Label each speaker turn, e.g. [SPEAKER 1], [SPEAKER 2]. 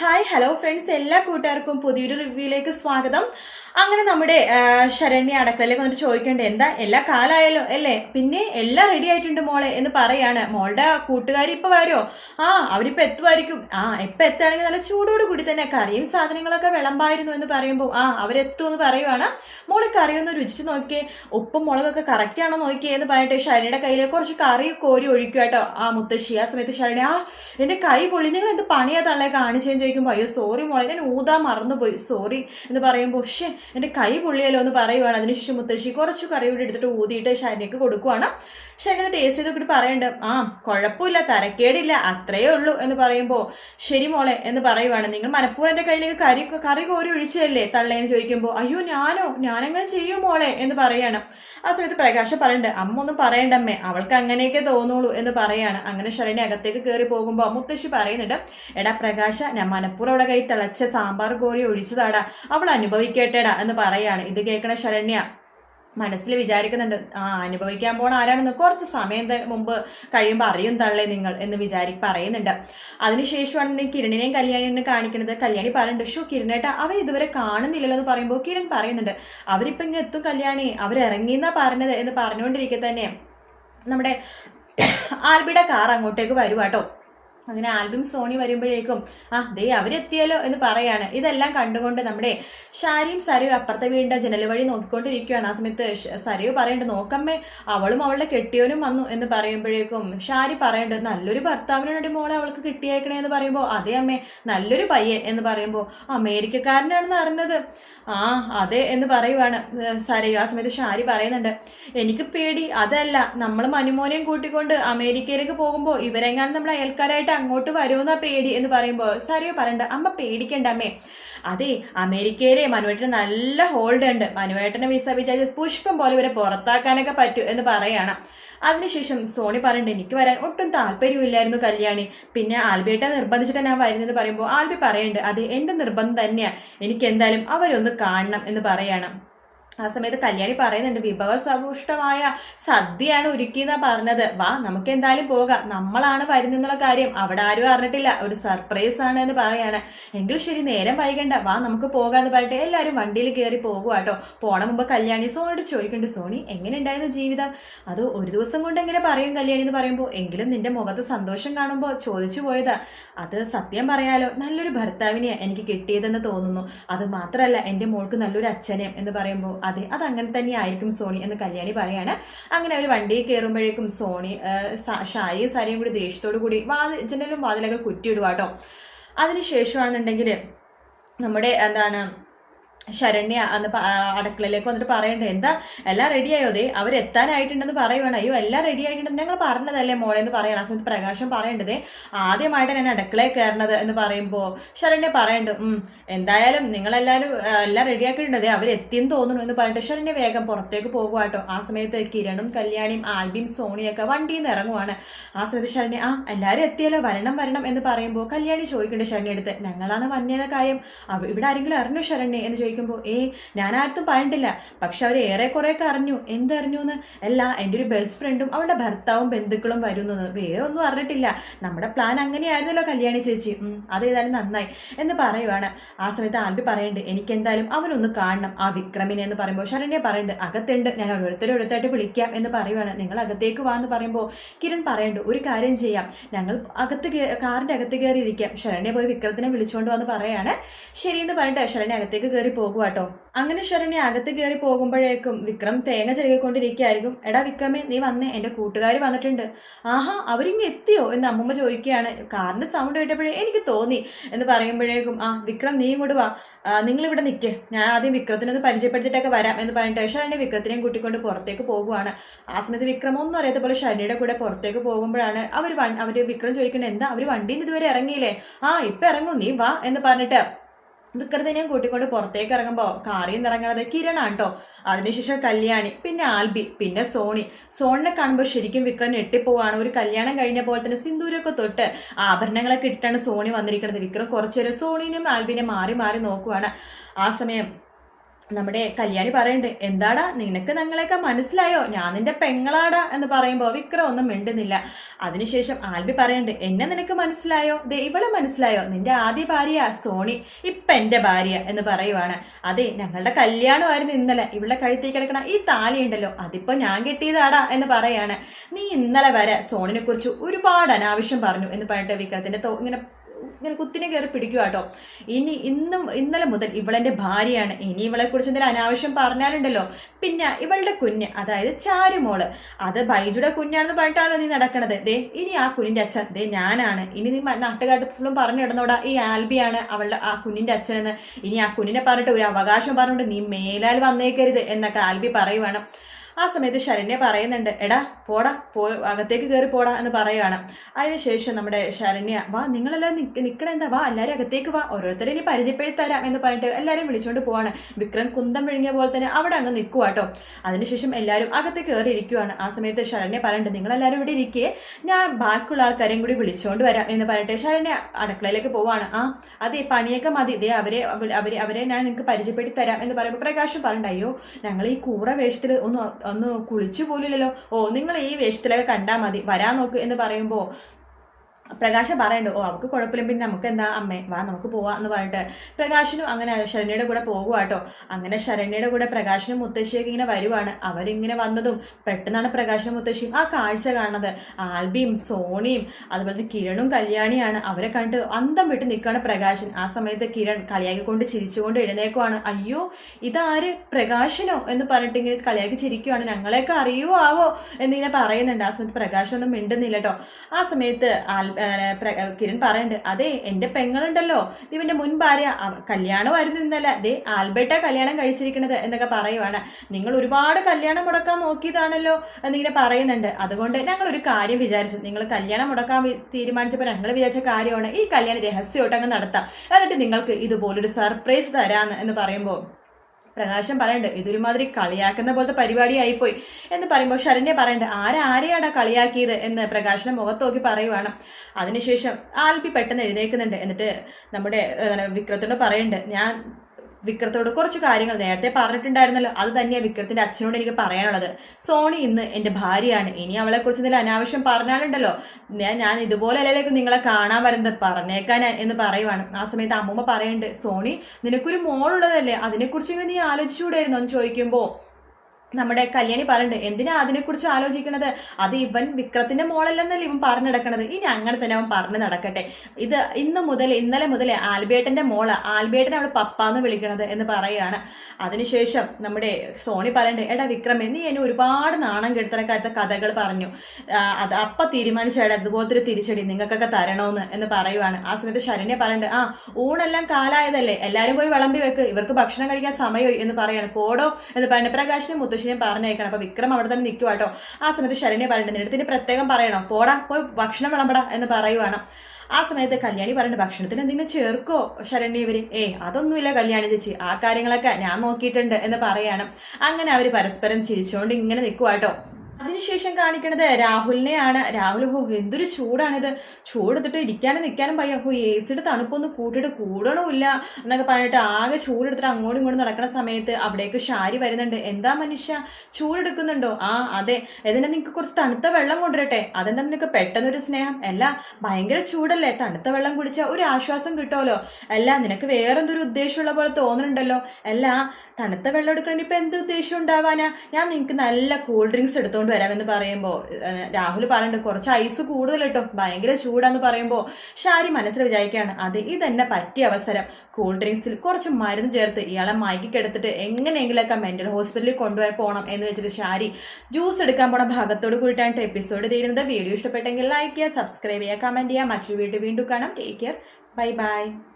[SPEAKER 1] Hi hello friends എല്ലാ കൂട്ടുകാർക്കും പുതിയൊരു റിവ്യൂയിലേക്ക് സ്വാഗതം. അങ്ങനെ നമ്മുടെ ശരണ്യ അടക്കളയിലേക്ക് വന്നിട്ട് ചോദിക്കേണ്ടത് എന്താ എല്ലാ കാലമായാലോ അല്ലേ? പിന്നെ എല്ലാം റെഡി ആയിട്ടുണ്ട് മോളെ എന്ന് പറയാണ്. മോളുടെ കൂട്ടുകാരി ഇപ്പോൾ വരുമോ ആ അവരിപ്പോൾ എത്തുമായിരിക്കും. ആ ഇപ്പം എത്തുകയാണെങ്കിൽ നല്ല ചൂടോട് കൂടി തന്നെ കറിയും സാധനങ്ങളൊക്കെ വിളമ്പായിരുന്നു എന്ന് പറയുമ്പോൾ ആ അവരെത്തും എന്ന് പറയുവാണ്. മോളെ കറി ഒന്ന് രുചിച്ച് നോക്കിയേ. ഉപ്പും മുളകൊക്കെ കറക്റ്റാണോ നോക്കിയേ എന്ന് പറഞ്ഞിട്ട് ശരണിയുടെ കയ്യിൽ കുറച്ച് കറി കോരി ഒഴിക്കുക കേട്ടോ ആ മുത്തശ്ശി ആ സമയത്ത് ശരണി ആ എന്റെ കൈ പൊള്ളി. നിങ്ങൾ എന്ത് പണിയാ തള്ളേ കാണിച്ചെന്ന് ചോദിക്കുമ്പോൾ അയ്യോ സോറി മോളെ ഞാൻ ഊതാൻ മറന്നുപോയി സോറി എന്ന് പറയുമ്പോൾ ഷേ എന്റെ കൈ പൊള്ളിയല്ലോ എന്ന് പറയുവാണ്. അതിനുശേഷം മുത്തശ്ശി കുറച്ച് കറി കൂടി എടുത്തിട്ട് ഊതിയിട്ട് ഷൈനയ്ക്ക് കൊടുക്കുവാണ്. ഷൈന ടേസ്റ്റ് ചെയ്ത് നോക്കിയിട്ട് പറയുന്നുണ്ട് ആ കുഴപ്പമില്ല തരക്കേടില്ല അത്രയേ ഉള്ളൂ എന്ന് പറയുമ്പോൾ ശരി മോളെ എന്ന് പറയുവാണ്. നിങ്ങൾ മനഃപൂർവം എന്റെ കയ്യിലേക്ക് കറി കറി കോരി ഒഴിച്ചതല്ലേ? തള്ളേന്ന് ചോദിക്കുമ്പോൾ അയ്യോ ഞാനോ ഞാനങ്ങനെ ചെയ്യൂ മോളെ? എന്ന് പറയാണ്. ആ സമയത്ത് പ്രകാശ പറയണ്ട് അമ്മ ഒന്നും പറയണ്ടമ്മേ അവൾക്ക് അങ്ങനെയൊക്കെ തോന്നുള്ളൂ എന്ന് പറയാണ്. അങ്ങനെ ശരണ്യ അകത്തേക്ക് കയറി പോകുമ്പോൾ മുത്തശ്ശി പറയുന്നുണ്ട് എടാ പ്രകാശ ഞാൻ മനപ്പൂർ അവിടെ കൈ തിളച്ച സാമ്പാർ കോരി ഒഴിച്ചതാടാ. അവൾ അനുഭവിക്കേട്ടേടാ എന്ന് പറയാണ്. ഇത് കേൾക്കണ ശരണ്യ മനസ്സിൽ വിചാരിക്കുന്നുണ്ട് ആ അനുഭവിക്കാൻ പോണ ആരാണെന്ന് കുറച്ച് സമയം മുമ്പ് കഴിയുമ്പോൾ അറിയും തള്ളേ നിങ്ങൾ എന്ന് വിചാരി പറയുന്നുണ്ട്. അതിനുശേഷമാണ് കിരണിനെയും കല്യാണിനെ കാണിക്കുന്നത് കല്യാണി പറയുന്നുണ്ട് ഷോ കിരണേട്ട അവർ ഇതുവരെ കാണുന്നില്ലല്ലോ എന്ന് പറയുമ്പോൾ കിരൺ പറയുന്നുണ്ട് അവരിപ്പം ഇങ്ങ് എത്തും കല്യാണി. അവരിറങ്ങിയെന്നാ പറഞ്ഞത് എന്ന് പറഞ്ഞുകൊണ്ടിരിക്കെ തന്നെ നമ്മുടെ ആൽബിയുടെ കാർ അങ്ങോട്ടേക്ക് വരുവാട്ടോ. അങ്ങനെ ആൽബം സോണി വരുമ്പോഴേക്കും ആ ദേ അവരെത്തിയല്ലോ എന്ന് പറയാണ്. ഇതെല്ലാം കണ്ടുകൊണ്ട് നമ്മുടെ ഷാരിയും സരയും അപ്പുറത്തെ വീടിന്റെ ജനൽ വഴി നോക്കിക്കൊണ്ടിരിക്കുകയാണ്. ആ സമയത്ത് സരയു പറയേണ്ടത് നോക്കമ്മേ അവളും അവളുടെ കെട്ടിയവനും വന്നു എന്ന് പറയുമ്പോഴേക്കും ഷാരി പറയേണ്ടത് നല്ലൊരു ഭർത്താവിനാണ് മോളെ അവൾക്ക് കിട്ടിയേക്കണേ എന്ന് പറയുമ്പോൾ അതേ അമ്മേ നല്ലൊരു പയ്യൻ എന്ന് പറയുമ്പോൾ അമേരിക്കക്കാരനാണെന്ന് അറിഞ്ഞത് ആ അതെ എന്ന് പറയുവാണ് സരയു. ആ സമയത്ത് ഷാരി പറയുന്നുണ്ട് എനിക്ക് പേടി അതല്ല നമ്മൾ മനുമോനെയും കൂട്ടിക്കൊണ്ട് അമേരിക്കയിലേക്ക് പോകുമ്പോൾ ഇവരെങ്ങാനും നമ്മൾ അയൽക്കാരായിട്ട് അങ്ങോട്ട് വരുമെന്നാ പേടി എന്ന് പറയുമ്പോൾ സരയു പറയണ്ട. അമ്മ പേടിക്കണ്ട അമ്മേ. അതെ അമേരിക്കയിലെ മനുവേട്ടന് നല്ല ഹോൾഡ് ഉണ്ട്. മനുവേട്ടനെ വിസ വിചാരിച്ച് പുഷ്പം പോലെ ഇവരെ പുറത്താക്കാനൊക്കെ പറ്റൂ എന്ന് പറയാണ്. അതിനുശേഷം സോണി പറയണ്ട എനിക്ക് വരാൻ ഒട്ടും താല്പര്യമില്ലായിരുന്നു കല്യാണി. പിന്നെ ആൽബിയേട്ട നിർബന്ധിച്ചിട്ട് ഞാൻ വരുന്നത് പറയുമ്പോൾ ആൽബി പറയണ്ട് അത് എന്റെ നിർബന്ധം തന്നെയാ. എനിക്ക് എന്തായാലും അവരൊന്ന് കാണണം എന്ന് പറയണം. ആ സമയത്ത് കല്യാണി പറയുന്നുണ്ട് വിഭവ വിഭവസമ്പുഷ്ടമായ സദ്യയാണ് ഒരുക്കിയെന്നാ പറഞ്ഞത്. വാ നമുക്ക് എന്തായാലും പോകാം. നമ്മളാണ് വരുന്നെന്നുള്ള കാര്യം അവിടെ ആരും അറിഞ്ഞിട്ടില്ല. ഒരു സർപ്രൈസ് ആണ് എന്ന് പറയാണ്. എങ്കിൽ ശരി നേരം വൈകണ്ട. വാ നമുക്ക് പോകാന്ന് പറഞ്ഞിട്ട് എല്ലാവരും വണ്ടിയിൽ കയറി പോകുക കേട്ടോ പോണ മുമ്പ് കല്യാണി സോണിയോട് ചോദിക്കുന്നുണ്ട് സോണി എങ്ങനെ ഉണ്ടായിരുന്നു ജീവിതം? അത് ഒരു ദിവസം കൊണ്ട് എങ്ങനെ പറയും കല്യാണി എന്ന് പറയുമ്പോൾ എങ്കിലും നിന്റെ മുഖത്ത് സന്തോഷം കാണുമ്പോൾ ചോദിച്ചു പോയതാ. അത് സത്യം പറയാലോ നല്ലൊരു ഭർത്താവിനെയാണ് എനിക്ക് കിട്ടിയതെന്ന് തോന്നുന്നു. അത് മാത്രമല്ല എന്റെ മോൾക്ക് നല്ലൊരു അച്ഛനെയും എന്ന് പറയുമ്പോൾ അതെ അത് അങ്ങനെ തന്നെ ആയിരിക്കും സോണി എന്ന് കല്യാണി പറയാണ്. അങ്ങനെ അവർ വണ്ടിയിൽ കയറുമ്പോഴേക്കും സോണി ഷായും സാരിയും കൂടി ദേഷ്യത്തോടു കൂടി വാതി ജനലും വാതിലൊക്കെ കുറ്റിയിടുക കേട്ടോ അതിനുശേഷമാണെന്നുണ്ടെങ്കിൽ നമ്മുടെ എന്താണ് ശരണ്യ അന്ന് അടുക്കളയിലേക്ക് വന്നിട്ട് പറയണ്ടേ എന്താ എല്ലാം റെഡിയായോ ദേ അവരെത്താനായിട്ടുണ്ടെന്ന് പറയുവാണ്. അയ്യോ എല്ലാം റെഡി ആയിട്ടുണ്ടെന്ന് ഞങ്ങൾ പറഞ്ഞതല്ലേ മോളെ? എന്ന് പറയണം. ആ സമയത്ത് പ്രകാശം പറയേണ്ടത് ആദ്യമായിട്ട് ഞാൻ അടുക്കളയിൽ കയറണത് എന്ന് പറയുമ്പോൾ ശരണ്യ പറയണ്ട് എന്തായാലും നിങ്ങളെല്ലാവരും എല്ലാം റെഡിയാക്കിയിട്ടുണ്ട് അവരെത്തിയെന്ന് തോന്നുന്നു എന്ന് പറഞ്ഞിട്ട് ശരണ്യ വേഗം പുറത്തേക്ക് പോകുവാട്ടോ ആ സമയത്ത് കിരണും കല്യാണിയും ആൽബിയും സോണിയൊക്കെ വണ്ടിയിൽ നിന്ന് ഇറങ്ങുവാണ്. ആ സമയത്ത് ശരണ്യ ആ എല്ലാവരും എത്തിയല്ലോ വരണം വരണം എന്ന് പറയുമ്പോൾ കല്യാണി ചോദിക്കുന്നുണ്ട് ശരണ്യ അടുത്ത് ഞങ്ങളാണ് വന്യത കാര്യം. ഇവിടെ ആരെങ്കിലും അറിഞ്ഞു ശരണ്യ? എന്ന് ചോദിക്കുമ്പോൾ ഏ ഞാൻ ആർത്തും പറഞ്ഞിട്ടില്ല. പക്ഷെ അവർ ഏറെ കുറേയൊക്കെ അറിഞ്ഞു. എന്തറിഞ്ഞു എന്ന് അല്ല എന്റെ ഒരു ബെസ്റ്റ് ഫ്രണ്ടും അവളുടെ ഭർത്താവും ബന്ധുക്കളും വരുന്നത്. വേറെ ഒന്നും അറിഞ്ഞിട്ടില്ല. നമ്മുടെ പ്ലാൻ അങ്ങനെയായിരുന്നല്ലോ കല്യാണി ചേച്ചി. അതേതായാലും നന്നായി. എന്ന് പറയുവാണ്. ആ സമയത്ത് ആൽബി പറയുന്നുണ്ട് എനിക്ക് എന്തായാലും അവനൊന്ന് കാണണം. ആ വിക്രമിനെ എന്ന് പറയുമ്പോൾ ശരണ്യ പറയുന്നുണ്ട് അകത്തുണ്ട്. ഞാൻ ഓരോരുത്തരും ഓരോരുത്തരായിട്ട് വിളിക്കാം. എന്ന് പറയുവാണ്. നിങ്ങൾ അകത്തേക്ക് വാ എന്ന് പറയുമ്പോൾ കിരൺ പറയണ്ട ഒരു കാര്യം ചെയ്യാം. ഞങ്ങൾ അകത്ത് കാറിന്റെ അകത്ത് കയറി ഇരിക്കാം ശരണ്യ പോയി വിക്രത്തിനെ വിളിച്ചുകൊണ്ട് വന്ന് പറയാണ്. ശരിയെന്ന് പറഞ്ഞിട്ട് ശരണ്യ അകത്തേക്ക് കയറി പോകുക കേട്ടോ അങ്ങനെ ശരണ്യ അകത്ത് കയറി പോകുമ്പോഴേക്കും വിക്രം തേങ്ങ ചെറുകിക്കൊണ്ടിരിക്കുകയായിരിക്കും. എടാ വിക്രമേ നീ വന്നേ. എന്റെ കൂട്ടുകാർ വന്നിട്ടുണ്ട്. ആഹാ അവരിങ്ങ് എത്തിയോ? എന്ന് അമ്മമ്മ ചോദിക്കുകയാണ്. കാറിന്റെ സൗണ്ട് കേട്ടപ്പോഴേ എനിക്ക് തോന്നി എന്ന് പറയുമ്പോഴേക്കും ആ വിക്രം നീ ഇങ്ങോട്ട് വാ. നിങ്ങൾ ഇവിടെ നിൽക്കേ ഞാൻ ആദ്യം വിക്രത്തിനെ ഒന്ന് പരിചയപ്പെടുത്തിയിട്ടൊക്കെ വരാം. എന്ന് പറഞ്ഞിട്ട് ശരണ്യ വിക്രത്തിനെയും കൂട്ടിക്കൊണ്ട് പുറത്തേക്ക് പോകുവാണ്. ആ സമയത്ത് വിക്രം ഒന്നും അറിയാത്ത പോലെ ശരണ്യയുടെ കൂടെ പുറത്തേക്ക് പോകുമ്പോഴാണ് അവർ അവർ വിക്രം ചോദിക്കേണ്ടത് എന്താ? അവർ വണ്ടിയിൽ നിന്ന് ഇതുവരെ ഇറങ്ങിയില്ലേ? ആ ഇപ്പൊ ഇറങ്ങും. നീ വാ. എന്ന് പറഞ്ഞിട്ട് വിക്രത്തിനെയും കൂട്ടിക്കൊണ്ട് പുറത്തേക്ക് ഇറങ്ങുമ്പോൾ കാറിൽ നിന്ന് ഇറങ്ങണത് കിരണാണ് കേട്ടോ അതിനുശേഷം കല്യാണി പിന്നെ ആൽബി പിന്നെ സോണി. സോണിനെ കാണുമ്പോൾ ശരിക്കും വിക്രം ഞെട്ടിപ്പോവാണ്. ഒരു കല്യാണം കഴിഞ്ഞ പോലെ തന്നെ സിന്ദൂരൊക്കെ തൊട്ട് ആഭരണങ്ങളൊക്കെ ഇട്ടിട്ടാണ് സോണി വന്നിരിക്കുന്നത്. വിക്രം കുറച്ചേരം സോണിനെയും ആൽബിനെ മാറി മാറി നോക്കുവാണ്. ആ സമയം നമ്മുടെ കല്യാണി പറയണ്ട് എന്താടാ നിനക്ക് ഞങ്ങളെയൊക്കെ മനസ്സിലായോ? ഞാൻ നിന്റെ പെങ്ങളാടാ എന്ന് പറയുമ്പോൾ വിക്രം ഒന്നും മിണ്ടുന്നില്ല. അതിനുശേഷം ആൽബി പറയണ്ട് എന്നെ നിനക്ക് മനസ്സിലായോ? ദേ ഇവളെ മനസ്സിലായോ? നിന്റെ ആദ്യ ഭാര്യ സോണി ഇപ്പൊ എന്റെ ഭാര്യ എന്ന് പറയുവാണ്. അതെ ഞങ്ങളുടെ കല്യാണമായിരുന്നു ഇന്നലെ. ഇവളുടെ കഴുത്തിൽ കിടക്കണ ഈ താലി ഉണ്ടല്ലോ അതിപ്പോ ഞാൻ കിട്ടിയതാടാ എന്ന് പറയാണ്. നീ ഇന്നലെ വരെ സോണിനെ കുറിച്ച് ഒരുപാട് അനാവശ്യം പറഞ്ഞു എന്ന് പറഞ്ഞിട്ട് വിക്രത്തിന്റെ ഇങ്ങനെ ഇങ്ങനെ കുത്തിനെ കയറി പിടിക്കുക കേട്ടോ. ഇനി ഇന്നും ഇന്നലെ മുതൽ ഇവളെന്റെ ഭാര്യയാണ്. ഇനി ഇവളെക്കുറിച്ച് എന്തെങ്കിലും അനാവശ്യം പറഞ്ഞാലുണ്ടല്ലോ. പിന്നെ ഇവളുടെ കുഞ്ഞ് അതായത് ചാരുമോൾ. അത് ബൈജുടെ കുഞ്ഞാണെന്ന് പറഞ്ഞിട്ടാണല്ലോ നീ നടക്കണത്. ദേ ഇനി ആ കുഞ്ഞിന്റെ അച്ഛൻ ദേ ഞാനാണ്. ഇനി നീ നാട്ടുകാട്ട് ഫുള്ളും പറഞ്ഞു ഇടുന്നോടാ ഈ ആൽബിയാണ് അവളുടെ ആ കുഞ്ഞിന്റെ അച്ഛനെന്ന്. ഇനി ആ കുഞ്ഞിനെ പറഞ്ഞിട്ട് ഒരു അവകാശം പറഞ്ഞിട്ട് നീ മേലാൽ വന്നേക്കരുത് എന്നൊക്കെ ആൽബി പറയുവാണ്. ആ സമയത്ത് ശരണ്യ പറയുന്നുണ്ട് എടാ പോടാ പോ അകത്തേക്ക് കയറി പോടാ എന്ന് പറയുകയാണ് അതിനുശേഷം നമ്മുടെ ശരണ്യ വാ നിങ്ങളെല്ലാം നിൽക്കണ എന്താ? വാ എല്ലാവരും അകത്തേക്ക് വാ ഓരോരുത്തരെ ഇനി പരിചയപ്പെടുത്തി തരാം എന്ന് പറഞ്ഞിട്ട് എല്ലാവരും വിളിച്ചുകൊണ്ട് പോവാണ്. വിക്രം കുന്തം വിഴുങ്ങിയ പോലെ തന്നെ അവിടെ അങ്ങ് നിൽക്കുക കേട്ടോ അതിനുശേഷം എല്ലാവരും അകത്തേക്ക് കയറി ഇരിക്കുവാണ് ആ സമയത്ത് ശരണ്യ പറയുന്നുണ്ട് നിങ്ങളെല്ലാവരും ഇവിടെ ഇരിക്കേ. ഞാൻ ബാക്കിയുള്ള ആൾക്കാരെയും കൂടി വിളിച്ചുകൊണ്ട് വരാം എന്ന് പറഞ്ഞിട്ട് ശരണ്യ അടുക്കളയിലേക്ക് പോവാണ്. ആ അതെ പണിയൊക്കെ മതി. ഇതേ അവരെ അവരെ അവരെ ഞാൻ നിങ്ങൾക്ക് പരിചയപ്പെടുത്തി തരാം എന്ന് പറയുമ്പോൾ പ്രകാശം പറയണ്ട അയ്യോ ഞങ്ങൾ ഈ കൂറ വേഷത്തിൽ ഒന്ന് ഒന്ന് കുളിച്ചു പോലില്ലല്ലോ ഓ നിങ്ങൾ ഈ വേഷത്തിലൊക്കെ കണ്ടാൽ മതി. വരാൻ നോക്ക് എന്ന് പറയുമ്പോൾ പ്രകാശം പറയണ്ട ഓ അവൾക്ക് കുഴപ്പമില്ല. പിന്നെ നമുക്ക് എന്താ? അമ്മേ വാ നമുക്ക് പോവാം എന്ന് പറഞ്ഞിട്ട് പ്രകാശനും അങ്ങനെ ശരണ്യയുടെ കൂടെ പോകുക കേട്ടോ അങ്ങനെ ശരണ്യയുടെ കൂടെ പ്രകാശനും മുത്തശ്ശിയൊക്കെ ഇങ്ങനെ വരുവാണ്. അവരിങ്ങനെ വന്നതും പെട്ടെന്നാണ് പ്രകാശനും മുത്തശ്ശിയും ആ കാഴ്ച കാണുന്നത്. ആൽബിയും സോണിയും അതുപോലെ തന്നെ കിരണും കല്യാണിയാണ്. അവരെ കണ്ട് അന്തം വിട്ട് നിൽക്കുകയാണ് പ്രകാശൻ. ആ സമയത്ത് കിരൺ കളിയാക്കിക്കൊണ്ട് ചിരിച്ചുകൊണ്ട് എഴുന്നേക്കുവാണ് അയ്യോ ഇതാര്? പ്രകാശനോ? എന്ന് പറഞ്ഞിട്ട് ഇങ്ങനെ കളിയാക്കി ചിരിക്കുവാണ്. ഞങ്ങളെയൊക്കെ അറിയുവോ ആവോ? എന്നിങ്ങനെ പറയുന്നുണ്ട്. ആ സമയത്ത് പ്രകാശനൊന്നും മിണ്ടുന്നില്ല കേട്ടോ ആ സമയത്ത് ആൽ കിരൺ പറയുന്നുണ്ട് അതെ എന്റെ പെങ്ങളുണ്ടല്ലോ. ഇവന്റെ മുൻ ഭാര്യ. കല്യാണമായിരുന്നു ഇന്നല്ല ദേ ആൽബർട്ടാ കല്യാണം കഴിച്ചിരിക്കുന്നത് എന്നൊക്കെ പറയുവാണ്. നിങ്ങൾ ഒരുപാട് കല്യാണം മുടക്കാൻ നോക്കിയതാണല്ലോ എന്നിങ്ങനെ പറയുന്നുണ്ട്. അതുകൊണ്ട് ഞങ്ങൾ ഒരു കാര്യം വിചാരിച്ചു. നിങ്ങൾ കല്യാണം മുടക്കാൻ തീരുമാനിച്ചപ്പോൾ ഞങ്ങൾ വിചാരിച്ച കാര്യമാണ് ഈ കല്യാണം രഹസ്യമായിട്ട് അങ്ങ് നടത്താം. എന്നിട്ട് നിങ്ങൾക്ക് ഇതുപോലൊരു സർപ്രൈസ് തരാന്ന് എന്ന് പറയുമ്പോൾ പ്രകാശം പറയണ്ട് ഇതൊരുമാതിരി കളിയാക്കുന്ന പോലത്തെ പരിപാടിയായിപ്പോയി. എന്ന് പറയുമ്പോൾ ശരണ്യ പറയണ്ട് ആരാരെയാണ് കളിയാക്കിയത്? എന്ന് പ്രകാശനെ മുഖത്ത് നോക്കി പറയുവാണ്. അതിനുശേഷം ആൽബി പെട്ടെന്ന് എഴുന്നേക്കുന്നുണ്ട്. എന്നിട്ട് നമ്മുടെ വിക്രത്തോട് പറയുന്നുണ്ട് ഞാൻ വിക്രത്തോട് കുറച്ച് കാര്യങ്ങൾ നേരത്തെ പറഞ്ഞിട്ടുണ്ടായിരുന്നല്ലോ. അത് തന്നെയാണ് വിക്രത്തിന്റെ അച്ഛനോട് എനിക്ക് പറയാനുള്ളത്. സോണി ഇന്ന് എന്റെ ഭാര്യയാണ്. ഇനി അവളെ കുറിച്ച് എന്തെങ്കിലും അനാവശ്യം പറഞ്ഞാലുണ്ടല്ലോ. ഞാൻ ഞാൻ ഇതുപോലെ അല്ലേക്ക് നിങ്ങളെ കാണാൻ വരുന്നത്? പറഞ്ഞേക്കാൻ എന്ന് പറയുവാണ്. ആ സമയത്ത് അമ്മൂമ്മ പറയുന്നുണ്ട് സോണി നിനക്കൊരു മോളുള്ളതല്ലേ? അതിനെക്കുറിച്ച് നീ ആലോചിച്ചുകൂടായിരുന്നു? എന്ന് ചോദിക്കുമ്പോൾ നമ്മുടെ കല്യാണി പറയുന്നുണ്ട് എന്തിനാ അതിനെക്കുറിച്ച് ആലോചിക്കണത്? അത് ഇവൻ വിക്രത്തിന്റെ മോളല്ലെന്നല്ലേ ഇവൻ പറഞ്ഞു നടക്കണത്? ഇനി അങ്ങനെ തന്നെ അവൻ പറഞ്ഞു നടക്കട്ടെ. ഇത് ഇന്ന് മുതൽ ഇന്നലെ മുതൽ ആൽബേട്ടന്റെ മോൾ ആൽബേട്ടനെ അവൾ പപ്പാന്ന് വിളിക്കണത് എന്ന് പറയുകയാണ്. അതിനുശേഷം നമ്മുടെ സോണി പറയണ്ടേ എടാ വിക്രം നീ എന്നെ ഒരുപാട് നാണം കെടുത്തണക്കാത്ത കഥകൾ പറഞ്ഞു. അത് അപ്പ തീരുമാനിച്ചേടാ ഇതുപോലത്തെ ഒരു തിരിച്ചടി നിങ്ങൾക്കൊക്കെ തരണോന്ന് എന്ന് പറയുവാണ്. ആ സമയത്ത് ശരണ്യ പറയണ്ട് ആ ഊണെല്ലാം കാലായതല്ലേ എല്ലാരും പോയി വിളമ്പി വെക്ക്. ഇവർക്ക് ഭക്ഷണം കഴിക്കാൻ സമയമായി എന്ന് പറയാണ് പോടോ എന്ന് പറഞ്ഞ പ്രകാശിനെ മുത്തശ്ശി ഞാൻ പറഞ്ഞേക്കണം അപ്പൊ വിക്രം അവിടെ തന്നെ നിൽക്കുക കേട്ടോ. ആ സമയത്ത് ശരണ്യ പറയുന്നുണ്ട് നിന്റെ പ്രത്യേകം പറയണം. പോടാ പോയി ഭക്ഷണം വിളമ്പടാ എന്ന് പറയുവാണ്. ആ സമയത്ത് കല്യാണി പറയുന്നത് ഭക്ഷണത്തിൽ എന്തെങ്കിലും ചേർക്കോ? ശരണ്യ ഇവർ ഏ അതൊന്നുമില്ല കല്യാണി ചേച്ചി. ആ കാര്യങ്ങളൊക്കെ ഞാൻ നോക്കിയിട്ടുണ്ട് എന്ന് പറയാണ്. അങ്ങനെ അവർ പരസ്പരം ചിരിച്ചുകൊണ്ട് ഇങ്ങനെ നിൽക്കുക കേട്ടോ. അതിനുശേഷം കാണിക്കണത് രാഹുലിനെയാണ്. രാഹുൽ ഹോ എന്തൊരു ചൂടാണിത്. ചൂടെടുത്തിട്ട് ഇരിക്കാനും നിൽക്കാനും പയ്യ ഹോ എ സിയുടെ തണുപ്പൊന്നും കൂട്ടിയിട്ട് കൂടണമില്ല എന്നൊക്കെ പറഞ്ഞിട്ട് ആകെ ചൂടെടുത്തിട്ട് അങ്ങോട്ടും ഇങ്ങോട്ടും നടക്കുന്ന സമയത്ത് അവിടേക്ക് ഷാരി വരുന്നുണ്ട്. എന്താ മനുഷ്യ? ചൂടെടുക്കുന്നുണ്ടോ? ആ അതെ. ഇതിനെ നിങ്ങൾക്ക് കുറച്ച് തണുത്ത വെള്ളം കൊണ്ടുവരട്ടെ. അതെന്താ നിനക്ക് പെട്ടെന്നൊരു സ്നേഹം? അല്ല ഭയങ്കര ചൂടല്ലേ? തണുത്ത വെള്ളം കുടിച്ചാൽ ഒരു ആശ്വാസം കിട്ടുമല്ലോ അല്ല നിനക്ക് വേറെന്തൊരു ഉദ്ദേശമുള്ള പോലെ തോന്നുന്നുണ്ടല്ലോ അല്ല തണുത്ത വെള്ളം എടുക്കണതിന് ഇപ്പം എന്ത് ഉദ്ദേശം ഉണ്ടാവാനാ? ഞാൻ നിങ്ങൾക്ക് നല്ല കൂൾ ഡ്രിങ്ക്സ് എടുത്തോണ്ട് വരാമെന്ന് പറയുമ്പോൾ രാഹുൽ പറയുന്നുണ്ട് കുറച്ച് ഐസ് കൂടുതൽ കേട്ടോ ഭയങ്കര ചൂടാന്ന് പറയുമ്പോൾ ഷാരി മനസ്സിൽ വിചാരിക്കുകയാണ് അത് ഇതെന്നെ പറ്റിയ അവസരം. കൂൾ ഡ്രിങ്ക്സിൽ കുറച്ച് മരുന്ന് ചേർത്ത് ഇയാളെ മയക്കിക്കെടുത്തിട്ട് എങ്ങനെയെങ്കിലൊക്കെ മെന്റൽ ഹോസ്പിറ്റലിൽ കൊണ്ടുപോയി പോകണം എന്ന് വെച്ചിട്ട് ഷാരി ജ്യൂസ് എടുക്കാൻ പോണ ഭാഗത്തോട് കൂടിയിട്ടാണ് എപ്പിസോഡ് തീരുന്നത്. വീഡിയോ ഇഷ്ടപ്പെട്ടെങ്കിൽ ലൈക്ക് ചെയ്യുക സബ്സ്ക്രൈബ് ചെയ്യുക കമന്റ് ചെയ്യുക. മറ്റൊരു വീഡിയോ വീണ്ടും കാണാം. Take care bye bye